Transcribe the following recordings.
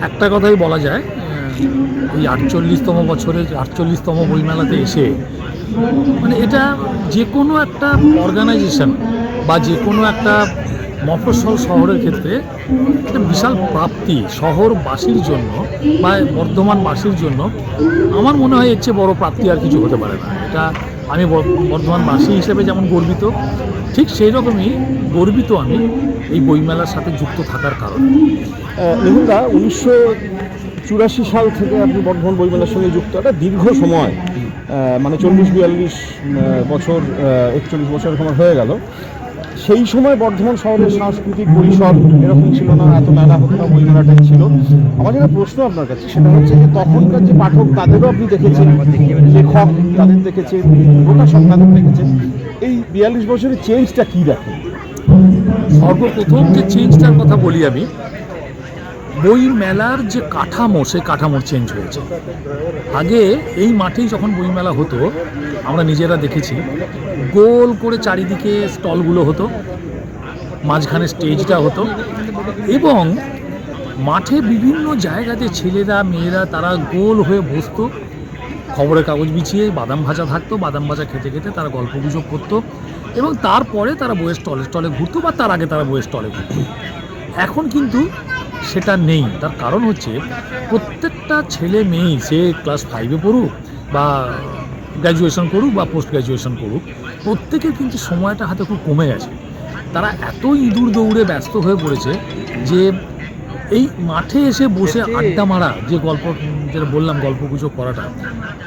একটা কথাই বলা যায় ওই আটচল্লিশতম বছরের আটচল্লিশতম বইমেলাতে এসে মানে এটা যে কোনো একটা অর্গানাইজেশন বা যে কোনো একটা মফস্বল শহরের ক্ষেত্রে একটা বিশাল প্রাপ্তি শহরবাসীর জন্য বা বর্ধমানবাসীর জন্য, আমার মনে হয় এর চেয়ে বড় প্রাপ্তি আর কিছু হতে পারে না। এটা আমি বর- বর্ধমানবাসী হিসেবে যেমন গর্বিত ঠিক সেই রকমই গর্বিত আমি এই বইমেলার সাথে যুক্ত থাকার কারণে। নিহুদা উনিশশো চুরাশি সাল থেকে আপনি বর্ধমান বইমেলার সঙ্গে যুক্ত। একটা দীর্ঘ সময় মানে চল্লিশ, বিয়াল্লিশ বছর একচল্লিশ বছর সময় হয়ে গেল। সেই সময় বর্ধমান শহরের সাংস্কৃতিক পরিসর এরকম ছিল না, এত মেলা হতো না, বইমেলাটাই ছিল। আমার যেটা প্রশ্ন আপনার কাছে, সেটা হচ্ছে যে তখনকার যে পাঠক, তাদেরও আপনি দেখেছেন, লেখক তাদের দেখেছেন প্রকাশক তাদের দেখেছেন। এই বিয়াল্লিশ বছরের চেঞ্জটা কী দেখেন সর্বপ্রথম যে চেঞ্জটার কথা বলি আমি বই মেলার যে কাঠামো, সেই কাঠামোর চেঞ্জ হয়েছে। আগে এই মাঠেই যখন বইমেলা হতো, আমরা নিজেরা দেখেছি, গোল করে চারিদিকে স্টলগুলো হতো, মাঝখানে স্টেজটা হতো এবং মাঠে বিভিন্ন জায়গাতে ছেলেরা, মেয়েরা, তারা গোল হয়ে বসতো। খবরের কাগজ বিছিয়ে বাদাম ভাজা থাকতো, বাদাম ভাজা খেতে খেতে তারা গল্প গুজব করতো এবং তারপরে তারা বইয়ের স্টলে স্টলে ঘুরতো বা তার আগে তারা বইয়ের স্টলে ঘুরতো। এখন কিন্তু সেটা নেই। তার কারণ হচ্ছে প্রত্যেকটা ছেলে মেয়েই সে ক্লাস ফাইভে পড়ুক বা গ্র্যাজুয়েশন করুক বা পোস্ট গ্র্যাজুয়েশন করুক, প্রত্যেকের কিন্তু সময়টা হাতে খুব কমে গেছে। তারা এত ইঁদুর দৌড়ে ব্যস্ত হয়ে পড়েছে যে এই মাঠে এসে বসে আড্ডা মারা যে গল্প যেটা বললাম গল্প গুজব করাটা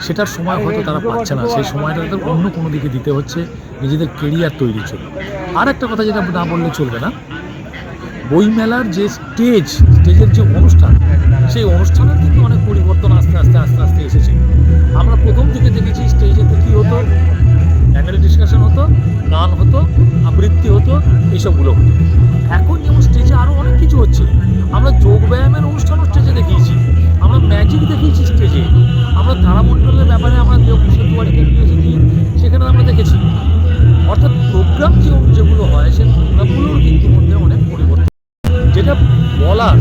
সেটার সময় হয়তো তারা পাচ্ছে না। সেই সময়টা তাদের অন্য কোনো দিকে দিতে হচ্ছে নিজেদের কেরিয়ার তৈরির জন্য আর একটা কথা যেটা না বললে চলবে না বইমেলার যে স্টেজ স্টেজের যে অনুষ্ঠান সেই অনুষ্ঠানের কিন্তু অনেক এখন যেমন স্টেজে আরও অনেক কিছু হচ্ছে। আমরা যোগ ব্যায়ামের অনুষ্ঠানও স্টেজে দেখিয়েছি। আমরা ম্যাজিক দেখিয়েছি স্টেজে আমরা তারামণ্ডলের ব্যাপারে আমরা দেবকুশের দুয়ারিকে এসেছি সেখানে আমরা দেখেছি। অর্থাৎ প্রোগ্রাম যেগুলো হয়, সেই প্রোগ্রামগুলোর কিন্তু মধ্যে অনেক পরিবর্তন। যেটা বলার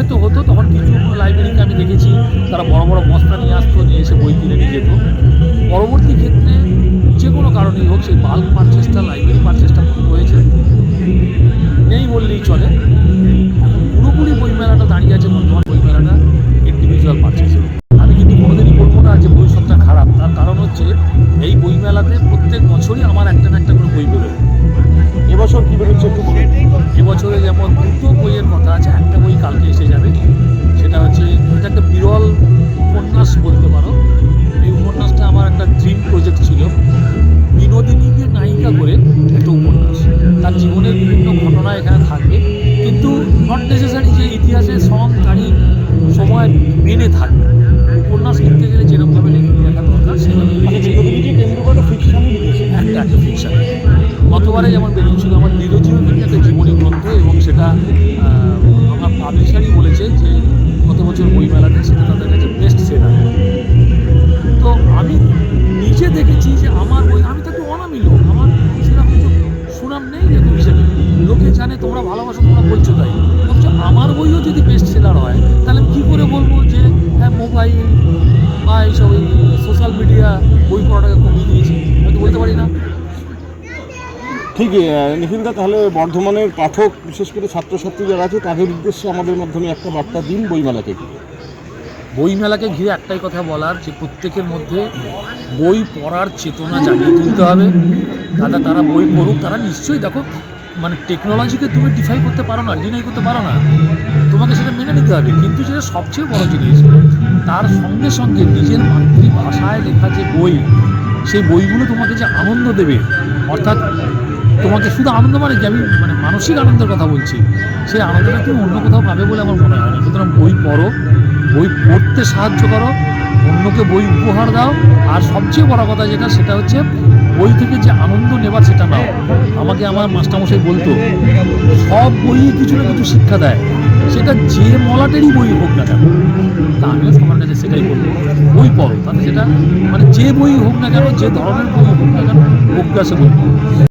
হয়তো হতো, তখন কিছু লাইব্রেরিকে আমি দেখেছি, তারা বড় বড় বস্তা নিয়ে আসতো, নিয়ে এসে বই কিনে নিয়ে যেত। পরবর্তী ক্ষেত্রে যে কোনো কারণেই হোক, সেই বাল্ক পারচেসটা লাইব্রেরি পারচেসটা বন্ধ হয়েছে। নেই বললেই চলে। এখন পুরোপুরি বইমেলাটা দাঁড়িয়ে আছে, বর্তমান বইমেলাটা ইন্ডিভিজুয়াল পারচেসে আমি কিন্তু কোনোদিনই বলব না যে বই সবটা খারাপ। তার কারণ হচ্ছে, এই বইমেলাতে প্রত্যেক বছরই আমার একটা না একটা করে বই বেরোয়। এবছর কী বেরোচ্ছে একটু বলুন। এবছরে যেমন দুটো বইয়ের কথা আছে একটা বই কালকে এসে যাবে সেটা হচ্ছে এটা একটা বিরল উপন্যাস বলতে পারো। এই উপন্যাসটা আমার একটা ড্রিম প্রজেক্ট ছিল। বিনোদিনীকে নায়িকা করে একটা উপন্যাস। তার জীবনের বিভিন্ন ঘটনা এখানে থাকবে কিন্তু নট নেসেসারি যে ইতিহাসের সং তারিখ সময় মেনে থাকবে। বছর বইমেলাতে সেটা তাদের কাছে বেস্ট সেলার তো আমি নিজে দেখেছি যে আমার বই, আমি তো একটু অনামি লোক। আমার সেরকম সুনাম নেই যেরকম হিসেবে। লোকে জানে তোমরা ভালোবাসো, তোমরা বলছো তাই। অথচ আমার বইও যদি বেস্ট সেলার হয়, তাহলে আমি কী করে বলব যে হ্যাঁ মোবাইল বা এইসব সোশ্যাল মিডিয়া বই পড়াটাকে কমিয়ে দিয়েছি? আমি তো বলতে পারি না। ঠিক নিখিলদা, তাহলে বর্ধমানের পাঠক, বিশেষ করে ছাত্রছাত্রী যারা আছে, তাদের উদ্দেশ্যে আমাদের মাধ্যমে একটা বার্তা দিন বইমেলাকে বইমেলাকে ঘিরে একটাই কথা বলার যে প্রত্যেকের মধ্যে বই পড়ার চেতনা জাগিয়ে তুলতে হবে। দাদা, তারা বই পড়ুক, তারা নিশ্চয়ই দেখো মানে টেকনোলজিকে তুমি ডিফাই করতে পারো না ডিনাই করতে পারো না। তোমাকে সেটা মেনে নিতে হবে, কিন্তু যেটা সবচেয়ে বড় জিনিস, তার সঙ্গে সঙ্গে নিজের মাতৃভাষায় লেখা যে বই, সেই বইগুলো তোমাকে যে আনন্দ দেবে, অর্থাৎ তোমাকে শুধু আনন্দ মানে কি? আমি মানে মানসিক আনন্দের কথা বলছি। সেই আনন্দটা তুমি অন্য কোথাও পাবে বলে আমার মনে হয় সুতরাং বই পড়ো, বই পড়তে সাহায্য করো, অন্যকে বই উপহার দাও, আর সবচেয়ে বড় কথা যেটা, সেটা হচ্ছে বই থেকে যে আনন্দ নেবার সেটা নাও। আমাকে আমার মাস্টারমশাই বলতো, সব বইই কিছু না কিছু শিক্ষা দেয়। সেটা যে মলাটেরই বই হোক না কেন, তা আমিও সবার কাছে সেটাই বলব। বই পড়ো, তাতে সেটা মানে যে বই হোক না কেন, যে ধরনের বই হোক না কেন, অভ্যাসে বই পড়ো